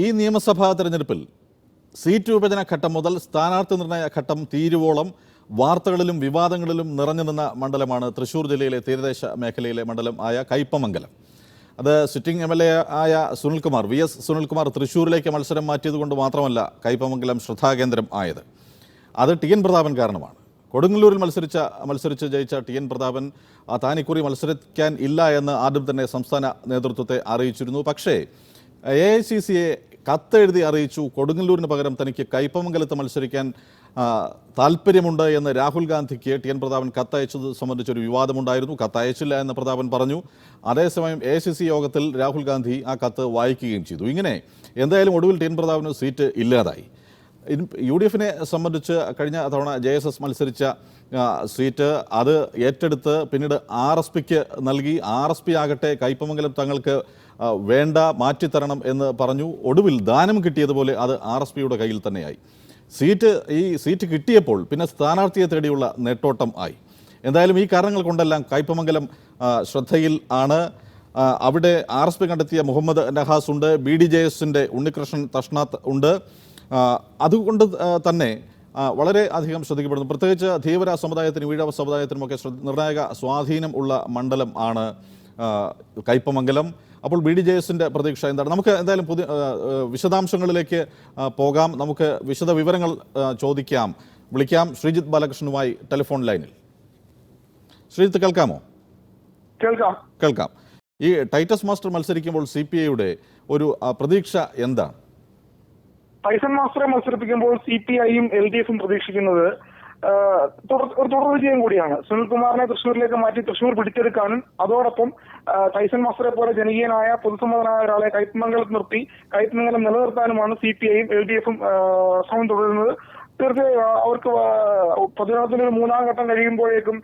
ഈ നിയമസഭാ തെരഞ്ഞെടുപ്പിൽ സീറ്റ് വിഭജന ഘട്ടം മുതൽ സ്ഥാനാർത്ഥി നിർണയ ഘട്ടം തീരുവോളം വാർത്തകളിലും വിവാദങ്ങളിലും നിറഞ്ഞു നിന്ന മണ്ഡലമാണ് തൃശൂർ ജില്ലയിലെ തീരദേശ മേഖലയിലെ മണ്ഡലം ആയ കയ്പമംഗലം. അത് സിറ്റിംഗ് എം എൽ എ ആയ സുനിൽകുമാർ വി എസ് സുനിൽകുമാർ തൃശൂരിലേക്ക് മത്സരം മാറ്റിയതുകൊണ്ട് മാത്രമല്ല കയ്പമംഗലം ശ്രദ്ധാകേന്ദ്രം ആയത്. അത് ടി എൻ പ്രതാപൻ കാരണമാണ്. കൊടുങ്ങല്ലൂരിൽ മത്സരിച്ച മത്സരിച്ച് ജയിച്ച ടി എൻ പ്രതാപൻ താനിക്കുറി മത്സരിക്കാൻ ഇല്ല എന്ന് ആദ്യം തന്നെ സംസ്ഥാന നേതൃത്വത്തെ അറിയിച്ചിരുന്നു. പക്ഷേ എ ഐ സി സിയെ കത്തെഴുതി അറിയിച്ചു. കൊടുങ്ങല്ലൂരിന് പകരം തനിക്ക് കയ്പമംഗലത്ത് മത്സരിക്കാൻ താല്പര്യമുണ്ട് എന്ന് രാഹുൽ ഗാന്ധിക്ക് ടി എൻ പ്രതാപൻ കത്തയച്ചത് സംബന്ധിച്ചൊരു വിവാദമുണ്ടായിരുന്നു. കത്തയച്ചില്ല എന്ന് പ്രതാപൻ പറഞ്ഞു. അതേസമയം എ സി സി യോഗത്തിൽ രാഹുൽ ഗാന്ധി ആ കത്ത് വായിക്കുകയും ചെയ്തു. ഇങ്ങനെ എന്തായാലും ഒടുവിൽ ടി എൻ പ്രതാപന് സീറ്റ് ഇല്ലാതായി. യു ഡി എഫിനെ സംബന്ധിച്ച് കഴിഞ്ഞ തവണ ജെ എസ് എസ് മത്സരിച്ച സീറ്റ് അത് ഏറ്റെടുത്ത് പിന്നീട് ആർ എസ് പിക്ക് നൽകി. ആർ എസ് പി ആകട്ടെ കയ്പമംഗലം തങ്ങൾക്ക് വേണ്ട മാറ്റിത്തരണം എന്ന് പറഞ്ഞു. ഒടുവിൽ ദാനം കിട്ടിയതുപോലെ അത് ആർ എസ് പിയുടെ കയ്യിൽ തന്നെയായി. സീറ്റ് ഈ സീറ്റ് കിട്ടിയപ്പോൾ പിന്നെ സ്ഥാനാർത്ഥിയെ തേടിയുള്ള നെട്ടോട്ടം ആയി. എന്തായാലും ഈ കാരണങ്ങൾ കൊണ്ടെല്ലാം കയ്പമംഗലം ശ്രദ്ധയിൽ ആണ്. അവിടെ ആർ എസ് പി കണ്ടെത്തിയ മുഹമ്മദ് നഹാസ് ഉണ്ട്. ബി ഡി ജെ എസിന്റെ ഉണ്ണികൃഷ്ണൻ തഷ്നാത്ത് ഉണ്ട്. അതുകൊണ്ട് തന്നെ വളരെ അധികം ശ്രദ്ധിക്കപ്പെടുന്നു. പ്രത്യേകിച്ച് ധീവര സമുദായത്തിനും ഈഴവ സമുദായത്തിനുമൊക്കെ ശ്രദ്ധ- നിർണായക സ്വാധീനം ഉള്ള മണ്ഡലം ആണ് കയ്പമംഗലം. അപ്പോൾ ബി ഡി ജെ എസിന്റെ പ്രതീക്ഷ എന്താണ്? നമുക്ക് എന്തായാലും പുതിയ വിശദാംശങ്ങളിലേക്ക് പോകാം. നമുക്ക് വിശദ വിവരങ്ങൾ ചോദിക്കാം. വിളിക്കാം ശ്രീജിത്ത് ബാലകൃഷ്ണനുമായി ടെലിഫോൺ ലൈനിൽ. ശ്രീജിത്ത് കേൾക്കാമോ? കേൾക്കാം. കേൾക്കാം. ഈ ടൈറ്റസ് മാസ്റ്റർ മത്സരിക്കുമ്പോൾ സി പി ഐയുടെ ഒരു പ്രതീക്ഷ എന്താണ്? ടൈസൺ മാസ്റ്ററെ മത്സരിപ്പിക്കുമ്പോൾ സി പി ഐയും എൽ ഡി എഫും പ്രതീക്ഷിക്കുന്നത് ഒരു തുടർ വിജയം കൂടിയാണ്. സുനിൽകുമാറിനെ തൃശൂരിലേക്ക് മാറ്റി തൃശൂർ പിടിച്ചെടുക്കാനും അതോടൊപ്പം ടൈസൺ മാസ്റ്ററെ പോലെ ജനകീയനായ പൊതുസമ്മതനായ ഒരാളെ കൈപ്പമംഗലം നിർത്തി കൈപ്പമംഗലം നിലനിർത്താനുമാണ് സി പി ഐയും എൽ ഡി എഫും ശ്രമം തുടരുന്നത്. തീർച്ചയായും അവർക്ക് പ്രതിരോധത്തിന് ഒരു മൂന്നാം ഘട്ടം കഴിയുമ്പോഴേക്കും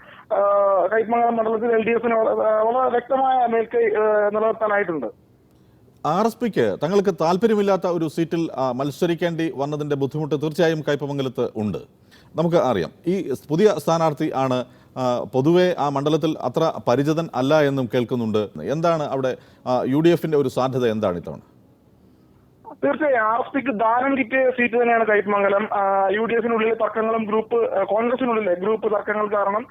കൈപ്പമംഗലം മണ്ഡലത്തിൽ എൽ ഡി എഫിന് വളരെ വ്യക്തമായ മേൽക്കൈ നിലനിർത്താനായിട്ടുണ്ട്. ആർ എസ് പിക്ക് തങ്ങൾക്ക് താല്പര്യമില്ലാത്ത ഒരു സീറ്റിൽ മത്സരിക്കേണ്ടി വന്നതിന്റെ ബുദ്ധിമുട്ട് തീർച്ചയായും കയ്പമംഗലത്ത് ഉണ്ട്. നമുക്ക് അറിയാം ഈ പുതിയ സ്ഥാനാർത്ഥി ആണ് പൊതുവെ ആ മണ്ഡലത്തിൽ അത്ര പരിചിതൻ അല്ല എന്നും കേൾക്കുന്നുണ്ട്. എന്താണ് അവിടെ യു ഡി എഫിന്റെ ഒരു സാധ്യത എന്താണ് ഇത്തവണ? തീർച്ചയായും ആർ എസ് പിക്ക് ദാനം കിട്ടിയ സീറ്റ് തന്നെയാണ് കയ്പമംഗലം യു ഡി എഫിനുള്ളിലെ തർക്കങ്ങളും ഗ്രൂപ്പ് കോൺഗ്രസിനുള്ളിലെ ഗ്രൂപ്പ് തർക്കങ്ങൾ കാരണം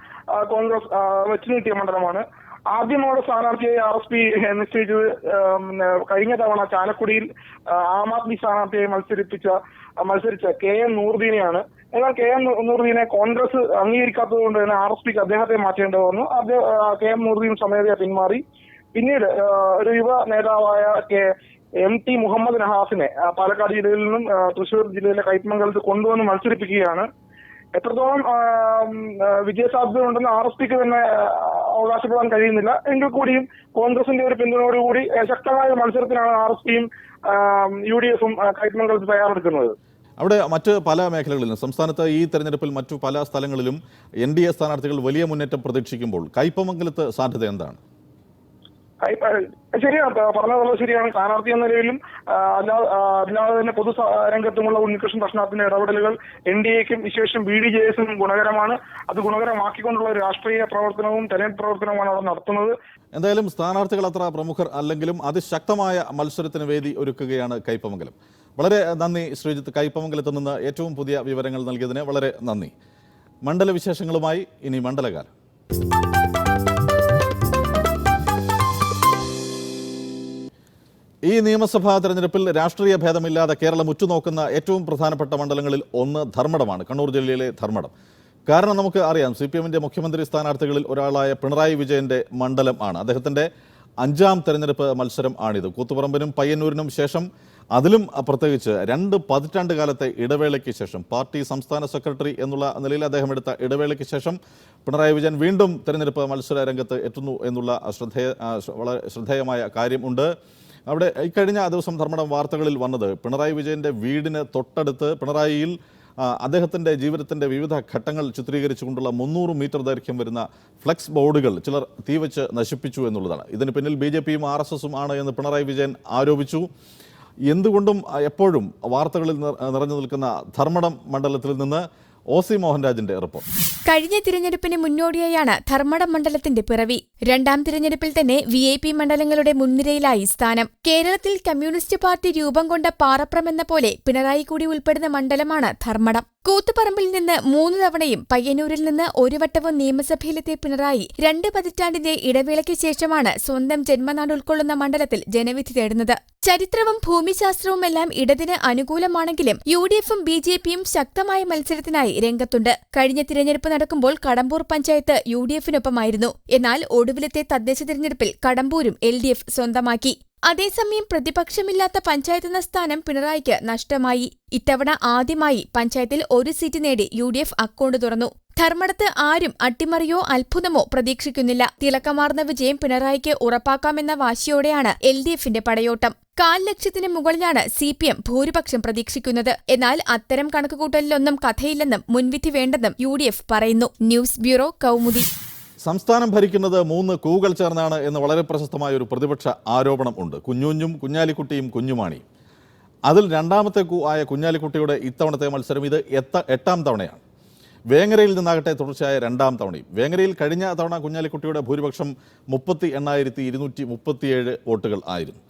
കോൺഗ്രസ് വെച്ചു നീട്ടിയ മണ്ഡലമാണ്. ആദ്യമോടെ സ്ഥാനാർത്ഥിയായി ആർ എസ് പി നിശ്ചയിച്ചത് കഴിഞ്ഞ തവണ ചാലക്കുടിയിൽ ആ, ആദ്മി സ്ഥാനാർത്ഥിയായി മത്സരിപ്പിച്ച മത്സരിച്ച കെ എം നൂറുദ്ദീനെയാണ് എന്നാൽ കെ എം നൂറുദ്ദീനെ കോൺഗ്രസ് അംഗീകരിക്കാത്തത് കൊണ്ട് തന്നെ ആർ എസ് പിക്ക് അദ്ദേഹത്തെ മാറ്റേണ്ടി വന്നു. അദ്ദേഹം കെ എം നൂറുദ്ദീൻ സ്വമേധയാ പിന്മാറി. പിന്നീട് ഒരു യുവ നേതാവായ കെ എം ടി മുഹമ്മദ് നഹാസിനെ പാലക്കാട് ജില്ലയിൽ നിന്നും തൃശൂർ ജില്ലയിലെ കൈപ്പമംഗലത്ത് കൊണ്ടുവന്ന് മത്സരിപ്പിക്കുകയാണ്. എത്രത്തോളം വിജയസാധ്യത ഉണ്ടെന്ന് ആർ എസ് പിക്ക് തന്നെ അവകാശപ്പെടാൻ കഴിയുന്നില്ല. എങ്കിൽ കൂടിയും കോൺഗ്രസിന്റെ ഒരു പിന്തുണയോടുകൂടി ശക്തമായ മത്സരത്തിനാണ് ആർ എസ് പിയും യു ഡി എഫും കൈപ്പമംഗലത്ത് തയ്യാറെടുക്കുന്നത്. അവിടെ മറ്റ് പല മേഖലകളിലും സംസ്ഥാനത്ത് ഈ തെരഞ്ഞെടുപ്പിൽ മറ്റു പല സ്ഥലങ്ങളിലും എൻ ഡി എ സ്ഥാനാർത്ഥികൾ വലിയ മുന്നേറ്റം പ്രതീക്ഷിക്കുമ്പോൾ കയ്പമംഗലത്ത് സാധ്യത എന്താണ്? ശരിയാണ് പറഞ്ഞതുള്ളത് ശരിയാണ്. സ്ഥാനാർത്ഥി എന്ന നിലയിലും അല്ലാതെ അല്ലാതെ തന്നെ പൊതു രംഗത്തുമുള്ള ഉണ്ണികൃഷ്ണൻ പ്രശ്നത്തിന്റെ ഇടപെടലുകൾ എൻ ഡി എക്കും വിശേഷം ബി ഡി ജെ എസിനും ഗുണകരമാണ്. അത് ഗുണകരമാക്കിക്കൊണ്ടുള്ള ഒരു രാഷ്ട്രീയ പ്രവർത്തനവും തെരഞ്ഞെടുപ്പ് പ്രവർത്തനവുമാണ് അവിടെ നടത്തുന്നത്. എന്തായാലും സ്ഥാനാർത്ഥികൾ അത്ര പ്രമുഖർ അല്ലെങ്കിലും അതിശക്തമായ മത്സരത്തിന് വേദി ഒരുക്കുകയാണ് കൈപ്പമംഗലം വളരെ നന്ദി ശ്രീജിത്ത്. കൈപ്പമംഗലത്ത് നിന്ന് ഏറ്റവും പുതിയ വിവരങ്ങൾ നൽകിയതിന് വളരെ നന്ദി. മണ്ഡല വിശേഷങ്ങളുമായി ഇനി മണ്ഡലകാലം. ഈ നിയമസഭാ തെരഞ്ഞെടുപ്പിൽ രാഷ്ട്രീയ ഭേദമില്ലാതെ കേരളം ഉറ്റുനോക്കുന്ന ഏറ്റവും പ്രധാനപ്പെട്ട മണ്ഡലങ്ങളിൽ ഒന്ന് ധർമ്മടമാണ്. കണ്ണൂർ ജില്ലയിലെ ധർമ്മടം. കാരണം നമുക്ക് അറിയാം സി പി എമ്മിന്റെ മുഖ്യമന്ത്രി സ്ഥാനാർത്ഥികളിൽ ഒരാളായ പിണറായി വിജയന്റെ മണ്ഡലം ആണ്. അദ്ദേഹത്തിന്റെ അഞ്ചാം തെരഞ്ഞെടുപ്പ് മത്സരം ആണിത്. കൂത്തുപറമ്പിനും പയ്യന്നൂരിനും ശേഷം അതിലും പ്രത്യേകിച്ച് രണ്ട് പതിറ്റാണ്ട് കാലത്തെ ഇടവേളയ്ക്ക് ശേഷം പാർട്ടി സംസ്ഥാന സെക്രട്ടറി എന്നുള്ള നിലയിൽ അദ്ദേഹം എടുത്ത ഇടവേളയ്ക്ക് ശേഷം പിണറായി വിജയൻ വീണ്ടും തെരഞ്ഞെടുപ്പ് മത്സര രംഗത്ത് എത്തുന്നു എന്നുള്ള ശ്രദ്ധേയ വളരെ ശ്രദ്ധേയമായ കാര്യം ഉണ്ട്. അവിടെ ഇക്കഴിഞ്ഞ ദിവസം ധർമ്മടം വാർത്തകളിൽ വന്നത് പിണറായി വിജയന്റെ വീടിന് തൊട്ടടുത്ത് പിണറായിയിൽ അദ്ദേഹത്തിന്റെ ജീവിതത്തിന്റെ വിവിധ ഘട്ടങ്ങൾ ചിത്രീകരിച്ചുകൊണ്ടുള്ള മുന്നൂറ് മീറ്റർ ദൈർഘ്യം വരുന്ന ഫ്ലെക്സ് ബോർഡുകൾ ചിലർ തീവച്ച് നശിപ്പിച്ചു എന്നുള്ളതാണ്. ഇതിന് പിന്നിൽ ബി ജെ പിയും ആർ എസ് എസും ആണ് എന്ന് പിണറായി വിജയൻ ആരോപിച്ചു. എന്തുകൊണ്ടും എപ്പോഴും വാർത്തകളിൽ നിറ- നിറഞ്ഞു നിൽക്കുന്ന ധർമ്മടം മണ്ഡലത്തിൽ നിന്ന് ഒ സി മോഹൻരാജിന്റെ റിപ്പോർട്ട്. കഴിഞ്ഞ തിരഞ്ഞെടുപ്പിന് മുന്നോടിയായാണ് ധർമ്മടം മണ്ഡലത്തിന്റെ പിറവി. രണ്ടാം തിരഞ്ഞെടുപ്പിൽ തന്നെ വി ഐ പി മണ്ഡലങ്ങളുടെ മുൻനിരയിലായി സ്ഥാനം. കേരളത്തിൽ കമ്മ്യൂണിസ്റ്റ് പാർട്ടി രൂപം കൊണ്ട പാറപ്രം എന്ന പോലെ പിണറായി കൂടി ഉൾപ്പെടുന്ന മണ്ഡലമാണ് ധർമ്മടം. കൂത്തുപറമ്പിൽ നിന്ന് മൂന്ന് തവണയും പയ്യന്നൂരിൽ നിന്ന് ഒരു വട്ടവും നിയമസഭയിലെത്തിയ പിണറായി രണ്ട് പതിറ്റാണ്ടിന്റെ ഇടവേളയ്ക്ക് ശേഷമാണ് സ്വന്തം ജന്മനാട് ഉൾക്കൊള്ളുന്ന മണ്ഡലത്തിൽ ജനവിധി തേടുന്നത്. ചരിത്രവും ഭൂമിശാസ്ത്രവും എല്ലാം ഇടതിന് അനുകൂലമാണെങ്കിലും യു ഡി എഫും ബി ജെ പിയും ശക്തമായ മത്സരത്തിനായി രംഗത്തുണ്ട്. കഴിഞ്ഞ തിരഞ്ഞെടുപ്പ് നടക്കുമ്പോൾ കടമ്പൂർ പഞ്ചായത്ത് യു ഡി എഫിനൊപ്പമായിരുന്നു എന്നാൽ ഒടുവിലത്തെ തദ്ദേശ തിരഞ്ഞെടുപ്പിൽ കടമ്പൂരും എൽ ഡി എഫ് സ്വന്തമാക്കി. അതേസമയം പ്രതിപക്ഷമില്ലാത്ത പഞ്ചായത്ത് എന്ന സ്ഥാനം പിണറായിക്ക് നഷ്ടമായി. ഇത്തവണ ആദ്യമായി പഞ്ചായത്തിൽ ഒരു സീറ്റ് നേടി യു ഡി എഫ് അക്കൗണ്ട് തുറന്നു. ധർമ്മടത്ത് ആരും അട്ടിമറിയോ അത്ഭുതമോ പ്രതീക്ഷിക്കുന്നില്ല. തിളക്കമാർന്ന വിജയം പിണറായിക്ക് ഉറപ്പാക്കാമെന്ന വാശിയോടെയാണ് എൽ ഡി എഫിന്റെ പടയോട്ടം. കാൽ ലക്ഷത്തിന് മുകളിലാണ് സി പി എം ഭൂരിപക്ഷം പ്രതീക്ഷിക്കുന്നത്. എന്നാൽ അത്തരം കണക്കുകൂട്ടലിലൊന്നും കഥയില്ലെന്നും മുൻവിധി വേണ്ടെന്നും യു പറയുന്നു. News bureau Kaumudi. സംസ്ഥാനം ഭരിക്കുന്നത് മൂന്ന് കൂകൾ ചേർന്നാണ് എന്ന് വളരെ പ്രശസ്തമായ ഒരു പ്രതിപക്ഷ ആരോപണം ഉണ്ട്. കുഞ്ഞുഞ്ഞും കുഞ്ഞാലിക്കുട്ടിയും കുഞ്ഞുമാണി. അതിൽ രണ്ടാമത്തെ കൂ ആയ കുഞ്ഞാലിക്കുട്ടിയുടെ ഇത്തവണത്തെ മത്സരം ഇത് എത്ത എട്ടാം തവണയാണ്. വേങ്ങരയിൽ നിന്നാകട്ടെ തുടർച്ചയായ രണ്ടാം തവണയും. വേങ്ങരയിൽ കഴിഞ്ഞ തവണ കുഞ്ഞാലിക്കുട്ടിയുടെ ഭൂരിപക്ഷം മുപ്പത്തി എണ്ണായിരത്തി ഇരുന്നൂറ്റി മുപ്പത്തിയേഴ് വോട്ടുകൾ ആയിരുന്നു.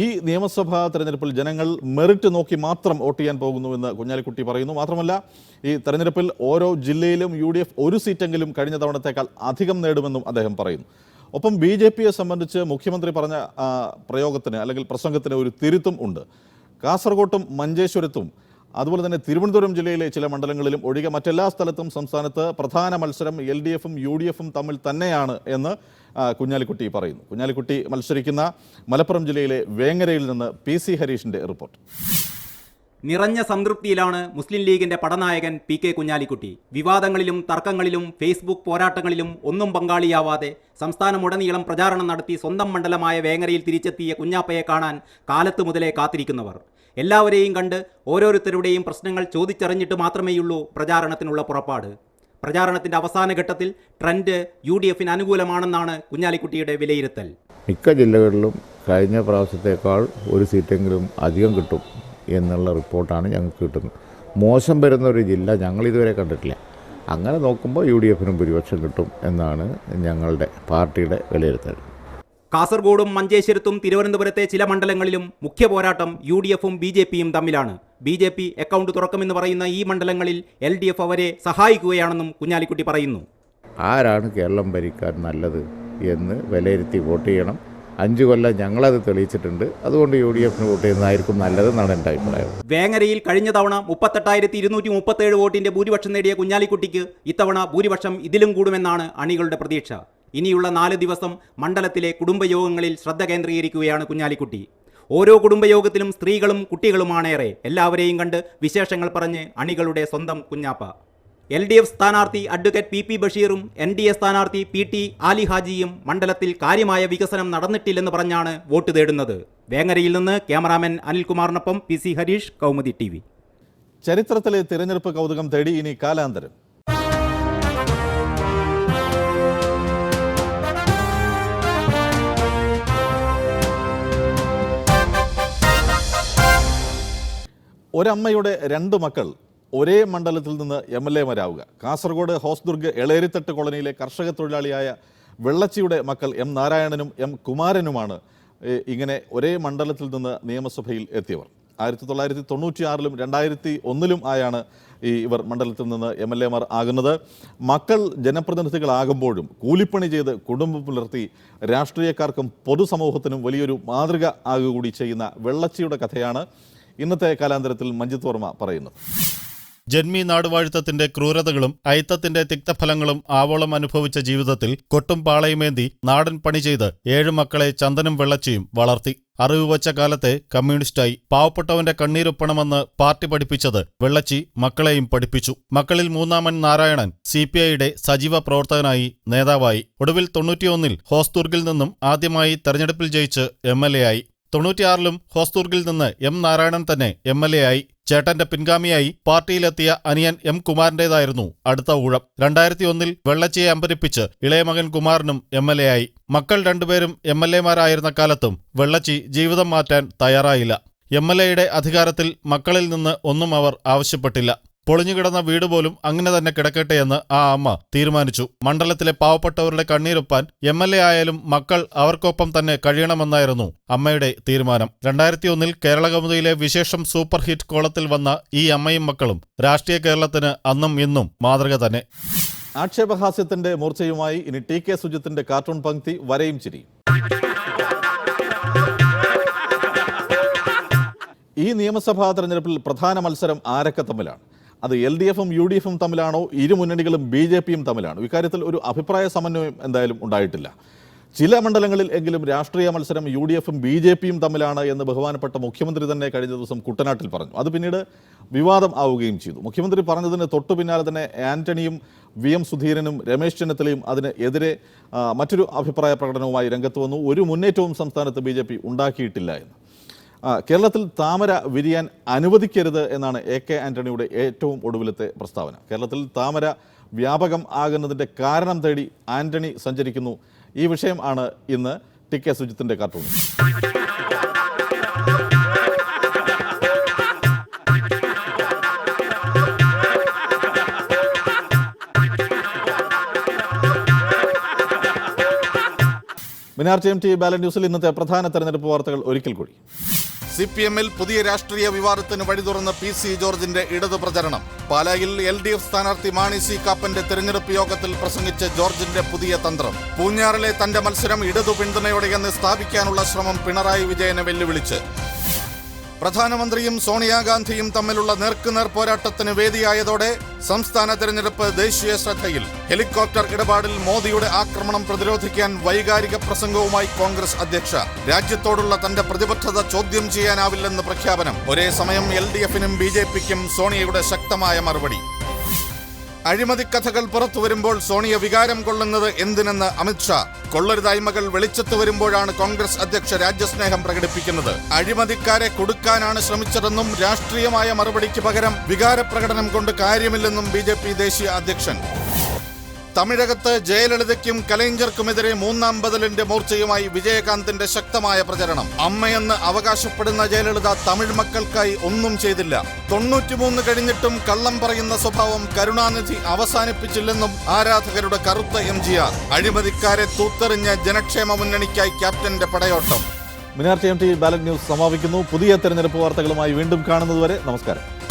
ഈ നിയമസഭാ തെരഞ്ഞെടുപ്പിൽ ജനങ്ങൾ മെറിറ്റ് നോക്കി മാത്രം വോട്ട് ചെയ്യാൻ പോകുന്നുവെന്ന് കുഞ്ഞാലിക്കുട്ടി പറയുന്നു. മാത്രമല്ല ഈ തെരഞ്ഞെടുപ്പിൽ ഓരോ ജില്ലയിലും യു ഒരു സീറ്റെങ്കിലും കഴിഞ്ഞ തവണത്തേക്കാൾ അധികം നേടുമെന്നും അദ്ദേഹം പറയുന്നു. ഒപ്പം ബി ജെ പിയെ സംബന്ധിച്ച് മുഖ്യമന്ത്രി പറഞ്ഞ പ്രയോഗത്തിന് അല്ലെങ്കിൽ പ്രസംഗത്തിന് ഒരു തിരുത്തും ഉണ്ട്. കാസർഗോട്ടും മഞ്ചേശ്വരത്തും അതുപോലെ തന്നെ തിരുവനന്തപുരം ജില്ലയിലെ ചില മണ്ഡലങ്ങളിലും ഒഴികെ മറ്റെല്ലാ സ്ഥലത്തും സംസ്ഥാനത്ത് പ്രധാന മത്സരം എൽ ഡി എഫും യു ഡി എഫും തമ്മിൽ തന്നെയാണ് എന്ന് കുഞ്ഞാലിക്കുട്ടി പറയുന്നു. കുഞ്ഞാലിക്കുട്ടി മത്സരിക്കുന്ന മലപ്പുറം ജില്ലയിലെ വേങ്ങരയിൽ നിന്ന് പി സി ഹരീഷിന്റെ റിപ്പോർട്ട്. നിറഞ്ഞ സംതൃപ്തിയിലാണ് മുസ്ലിം ലീഗിന്റെ പടനായകൻ പി കെ കുഞ്ഞാലിക്കുട്ടി. വിവാദങ്ങളിലും തർക്കങ്ങളിലും ഫേസ്ബുക്ക് പോരാട്ടങ്ങളിലും ഒന്നും പങ്കാളിയാവാതെ സംസ്ഥാനമുടനീളം പ്രചാരണം നടത്തി സ്വന്തം മണ്ഡലമായ വേങ്ങരയിൽ തിരിച്ചെത്തിയ കുഞ്ഞാപ്പയെ കാണാൻ കാലത്തു മുതലേ കാത്തിരിക്കുന്നവർ. എല്ലാവരെയും കണ്ട് ഓരോരുത്തരുടെയും പ്രശ്നങ്ങൾ ചോദിച്ചറിഞ്ഞിട്ട് മാത്രമേയുള്ളൂ പ്രചാരണത്തിനുള്ള പുറപ്പാട്. പ്രചാരണത്തിന്റെ അവസാന ഘട്ടത്തിൽ ട്രെൻഡ് യു ഡി എഫിന് അനുകൂലമാണെന്നാണ് കുഞ്ഞാലിക്കുട്ടിയുടെ വിലയിരുത്തൽ. മിക്ക ജില്ലകളിലും കഴിഞ്ഞ പ്രാവശ്യത്തേക്കാൾ ഒരു സീറ്റെങ്കിലും അധികം കിട്ടും എന്നുള്ള റിപ്പോർട്ടാണ് ഞങ്ങൾക്ക് കിട്ടുന്നത്. മോശം വരുന്ന ഒരു ജില്ല ഞങ്ങൾ ഇതുവരെ കണ്ടിട്ടില്ല. അങ്ങനെ നോക്കുമ്പോൾ യു ഡി എഫിനും ഭൂരിപക്ഷം കിട്ടും എന്നാണ് ഞങ്ങളുടെ പാർട്ടിയുടെ വിലയിരുത്തൽ. കാസർഗോഡും മഞ്ചേശ്വരത്തും തിരുവനന്തപുരത്തെ ചില മണ്ഡലങ്ങളിലും മുഖ്യ പോരാട്ടം യു ഡി എഫും ബി ജെ പിയും തമ്മിലാണ്. ബി ജെ പി അക്കൗണ്ട് തുറക്കുമെന്ന് പറയുന്ന ഈ മണ്ഡലങ്ങളിൽ എൽ ഡി എഫ് അവരെ സഹായിക്കുകയാണെന്നും കുഞ്ഞാലിക്കുട്ടി പറയുന്നു. ആരാണ് കേരളം ഭരിക്കാൻ നല്ലത് എന്ന് വിലയിരുത്തി വോട്ട് ചെയ്യണം. അഞ്ച് കൊല്ലം ഞങ്ങളത് തെളിയിച്ചിട്ടുണ്ട്. അതുകൊണ്ട് യു ഡി എഫിന് വോട്ട് ചെയ്യുന്നതായിരിക്കും നല്ലതെന്നാണ് എന്റെ അഭിപ്രായം. വേങ്ങരയിൽ കഴിഞ്ഞ തവണ മുപ്പത്തെട്ടായിരത്തി ഇരുന്നൂറ്റി മുപ്പത്തേഴ് വോട്ടിന്റെ ഭൂരിപക്ഷം നേടിയ കുഞ്ഞാലിക്കുട്ടിക്ക് ഇത്തവണ ഭൂരിപക്ഷം ഇതിലും കൂടുമെന്നാണ് അണികളുടെ പ്രതീക്ഷ. ഇനിയുള്ള നാല് ദിവസം മണ്ഡലത്തിലെ കുടുംബയോഗങ്ങളിൽ ശ്രദ്ധ കേന്ദ്രീകരിക്കുകയാണ് കുഞ്ഞാലിക്കുട്ടി. ഓരോ കുടുംബയോഗത്തിലും സ്ത്രീകളും കുട്ടികളുമാണേറെ. എല്ലാവരെയും കണ്ട് വിശേഷങ്ങൾ പറഞ്ഞ് അണികളുടെ സ്വന്തം കുഞ്ഞാപ്പ. എൽ ഡി എഫ് സ്ഥാനാർത്ഥി അഡ്വക്കേറ്റ് പി പി ബഷീറും എൻ ഡി എ സ്ഥാനാർത്ഥി പി ടി ആലി ഹാജിയും മണ്ഡലത്തിൽ കാര്യമായ വികസനം നടന്നിട്ടില്ലെന്ന് പറഞ്ഞാണ് വോട്ട് തേടുന്നത്. വേങ്ങരയിൽ നിന്ന് cameraman അനിൽകുമാറിനൊപ്പം P C Harish Kaumudi T ചരിത്രത്തിലെ തിരഞ്ഞെടുപ്പ് കൗതുകം തേടി ഇനി കാലാന്തരം. ഒരമ്മയുടെ രണ്ട് മക്കൾ ഒരേ മണ്ഡലത്തിൽ നിന്ന് എം എൽ എമാരാവുക കാസർഗോഡ് ഹോസ്ദുർഗ് എളേരിത്തട്ട് കോളനിയിലെ കർഷക തൊഴിലാളിയായ വെള്ളച്ചിയുടെ മക്കൾ എം നാരായണനും എം കുമാരനുമാണ് ഇങ്ങനെ ഒരേ മണ്ഡലത്തിൽ നിന്ന് നിയമസഭയിൽ എത്തിയവർ. ആയിരത്തി തൊള്ളായിരത്തി തൊണ്ണൂറ്റിയാറിലും രണ്ടായിരത്തി ഒന്നിലും ആയാണ് ഈ ഇവർ മണ്ഡലത്തിൽ നിന്ന് എം എൽ എമാർ ആകുന്നത്. മക്കൾ ജനപ്രതിനിധികളാകുമ്പോഴും കൂലിപ്പണി ചെയ്ത് കുടുംബം പുലർത്തി രാഷ്ട്രീയക്കാർക്കും പൊതുസമൂഹത്തിനും വലിയൊരു മാതൃക ആകുകൂടി ചെയ്യുന്ന വെള്ളച്ചിയുടെ കഥയാണ് ഇന്നത്തെ കാലാന്തരത്തിൽ മഞ്ജിത് വർമ്മ പറയുന്നു. ജന്മി നാടുവാഴുത്തത്തിന്റെ ക്രൂരതകളും അയിത്തത്തിന്റെ തിക്തഫലങ്ങളും ആവോളം അനുഭവിച്ച ജീവിതത്തിൽ കൊട്ടും പാളയുമേന്തി നാടൻ പണി ചെയ്ത് ഏഴു മക്കളെ ചന്ദനം വെള്ളച്ചിയും വളർത്തി. അറിവ് വച്ച കാലത്തെ കമ്മ്യൂണിസ്റ്റായി പാവപ്പെട്ടവന്റെ കണ്ണീരൊപ്പണമെന്ന് പാർട്ടി പഠിപ്പിച്ചത് വെള്ളച്ചി മക്കളെയും പഠിപ്പിച്ചു. മക്കളിൽ മൂന്നാമൻ നാരായണൻ സി പി ഐയുടെ സജീവ പ്രവർത്തകനായി നേതാവായി. ഒടുവിൽ തൊണ്ണൂറ്റിയൊന്നിൽ ഹോസ്ദുർഗിൽ നിന്നും ആദ്യമായി തെരഞ്ഞെടുപ്പിൽ ജയിച്ച് എം എൽ എ ആയി. തൊണ്ണൂറ്റിയാറിലും ഹോസ്ദുർഗിൽ നിന്ന് എം നാരായണൻ തന്നെ എം എൽ എ ആയി. ചേട്ടന്റെ പിൻഗാമിയായി പാർട്ടിയിലെത്തിയ അനിയൻ എം കുമാറിന്റേതായിരുന്നു അടുത്ത ഊഴം. രണ്ടായിരത്തി ഒന്നിൽ വെള്ളച്ചിയെ അമ്പരിപ്പിച്ച് ഇളയമകൻ കുമാറിനും എം എൽ എ ആയി. മക്കൾ രണ്ടുപേരും എം എൽ എമാരായിരുന്ന കാലത്തും വെള്ളച്ചി ജീവിതം മാറ്റാൻ തയ്യാറായില്ല. എം എൽ എയുടെ അധികാരത്തിൽ മക്കളിൽ നിന്ന് ഒന്നും അവർ ആവശ്യപ്പെട്ടില്ല. പൊളിഞ്ഞുകിടന്ന വീട് പോലും അങ്ങനെ തന്നെ കിടക്കട്ടെ എന്ന് ആ അമ്മ തീരുമാനിച്ചു. മണ്ഡലത്തിലെ പാവപ്പെട്ടവരുടെ കണ്ണീരൊപ്പാൻ എം എൽ എ ആയാലും മക്കൾ അവർക്കൊപ്പം തന്നെ കഴിയണമെന്നായിരുന്നു അമ്മയുടെ തീരുമാനം. രണ്ടായിരത്തി ഒന്നിൽ കേരളകൗമുദിയിലെ വിശേഷം സൂപ്പർ ഹിറ്റ് കോളത്തിൽ വന്ന ഈ അമ്മയും മക്കളും രാഷ്ട്രീയ കേരളത്തിന് അന്നും ഇന്നും മാതൃക തന്നെ. ആക്ഷേപഹാസ്യത്തിന്റെ മൂർച്ചയുമായി ഇനി ടി കെ സുജിത്തിന്റെ കാർട്ടൂൺ പങ്ക്തി വരയും ചിരി. ഈ നിയമസഭാ തെരഞ്ഞെടുപ്പിൽ പ്രധാന മത്സരം ആരൊക്കെ തമ്മിലാണ്? അത് എൽ ഡി എഫും യു ഡി എഫും തമ്മിലാണോ? ഇരു മുന്നണികളും ബി ജെ പിയും തമ്മിലാണോ? ഇക്കാര്യത്തിൽ ഒരു അഭിപ്രായ സമന്വയം എന്തായാലും ഉണ്ടായിട്ടില്ല. ചില മണ്ഡലങ്ങളിൽ എങ്കിലും രാഷ്ട്രീയ മത്സരം യു ഡി എഫും ബി ജെ പിയും തമ്മിലാണ് എന്ന് ബഹുമാനപ്പെട്ട മുഖ്യമന്ത്രി തന്നെ കഴിഞ്ഞ ദിവസം കുട്ടനാട്ടിൽ പറഞ്ഞു. അത് പിന്നീട് വിവാദം ആവുകയും ചെയ്തു. മുഖ്യമന്ത്രി പറഞ്ഞതിന് തൊട്ടു പിന്നാലെ തന്നെ ആന്റണിയും വി എം സുധീരനും രമേശ് ചെന്നിത്തലയും അതിനെതിരെ മറ്റൊരു അഭിപ്രായ പ്രകടനവുമായി രംഗത്ത് വന്നു. ഒരു മുന്നേറ്റവും സംസ്ഥാനത്ത് ബി ഉണ്ടാക്കിയിട്ടില്ല എന്ന്. കേരളത്തിൽ താമര വിരിയാൻ അനുവദിക്കരുത് എന്നാണ് എ കെ ആന്റണിയുടെ ഏറ്റവും ഒടുവിലത്തെ പ്രസ്താവന. കേരളത്തിൽ താമര വ്യാപകം ആകുന്നതിന്റെ കാരണം തേടി ആന്റണി സഞ്ചരിക്കുന്നു. ഈ വിഷയം ആണ് ഇന്ന് T K സുജിത്തിന്റെ cartoon. Minar M T Balan ന്യൂസിൽ ഇന്നത്തെ പ്രധാന തെരഞ്ഞെടുപ്പ് വാർത്തകൾ ഒരിക്കൽ കൂടി. സി പി എമ്മിൽ പുതിയ രാഷ്ട്രീയ വിവാദത്തിന് വഴി തുറന്ന് പി സി ജോർജിന്റെ ഇടതു പ്രചരണം. പാലായിൽ എൽ ഡി എഫ് സ്ഥാനാർത്ഥി മാണി സി കാപ്പന്റെ തെരഞ്ഞെടുപ്പ് യോഗത്തിൽ പ്രസംഗിച്ച ജോർജിന്റെ പുതിയ തന്ത്രം. പൂഞ്ഞാറിലെ തന്റെ മത്സരം ഇടതു പിന്തുണയോടെയെന്ന് സ്ഥാപിക്കാനുള്ള ശ്രമം പിണറായി വിജയനെ വെല്ലുവിളിച്ച്. പ്രധാനമന്ത്രിയും സോണിയാഗാന്ധിയും തമ്മിലുള്ള നേർക്കുനേർ പോരാട്ടത്തിന് വേദിയായതോടെ സംസ്ഥാന തെരഞ്ഞെടുപ്പ് ദേശീയ ശ്രദ്ധയിൽ. ഹെലികോപ്റ്റർ ഇടപാടിൽ മോദിയുടെ ആക്രമണം പ്രതിരോധിക്കാൻ വൈകാരിക പ്രസംഗവുമായി കോൺഗ്രസ് അധ്യക്ഷ. രാജ്യത്തോടുള്ള തന്റെ പ്രതിബദ്ധത ചോദ്യം ചെയ്യാനാവില്ലെന്ന് പ്രഖ്യാപനം. ഒരേ സമയം എൽ ഡി എഫിനും ബി ജെ പിക്കും സോണിയയുടെ ശക്തമായ മറുപടി. അഴിമതി കഥകൾ പുറത്തു വരുമ്പോൾ സോണിയ വികാരം കൊള്ളുന്നത് എന്തിനെന്ന് അമിത്ഷാ കൊള്ളരുതായ്മകൾ വെളിച്ചത്ത് വരുമ്പോഴാണ് കോൺഗ്രസ് അധ്യക്ഷ രാജ്യസ്നേഹം പ്രകടിപ്പിക്കുന്നത്. അഴിമതിക്കാരെ കൊടുക്കാനാണ് ശ്രമിച്ചതെന്നും രാഷ്ട്രീയമായ മറുപടിക്ക് പകരം വികാരപ്രകടനം കൊണ്ട് കാര്യമില്ലെന്നും ബി ദേശീയ അധ്യക്ഷൻ തമിഴകത്ത് ജയലളിതയ്ക്കും കലൈഞ്ചർക്കുമെതിരെ മൂന്നാം ബദലിന്റെ മൂർച്ചയുമായി വിജയകാന്തിന്റെ ശക്തമായ പ്രചരണം. അമ്മയെന്ന് അവകാശപ്പെടുന്ന ജയലളിത തമിഴ് മക്കൾക്കായി ഒന്നും ചെയ്തില്ല. തൊണ്ണൂറ്റിമൂന്ന് കഴിഞ്ഞിട്ടും കള്ളം പറയുന്ന സ്വഭാവം കരുണാനിധി അവസാനിപ്പിച്ചില്ലെന്നും ആരാധകരുടെ കറുത്ത എം ജി ആർ. അഴിമതിക്കാരെ തൂത്തെറിഞ്ഞ ജനക്ഷേമ മുന്നണിക്കായി ക്യാപ്റ്റന്റെ പടയോട്ടം. Minar T M T ballot news സമാപിക്കുന്നു. പുതിയ തെരഞ്ഞെടുപ്പ് വാർത്തകളുമായി വീണ്ടും കാണുന്നതുവരെ നമസ്കാരം.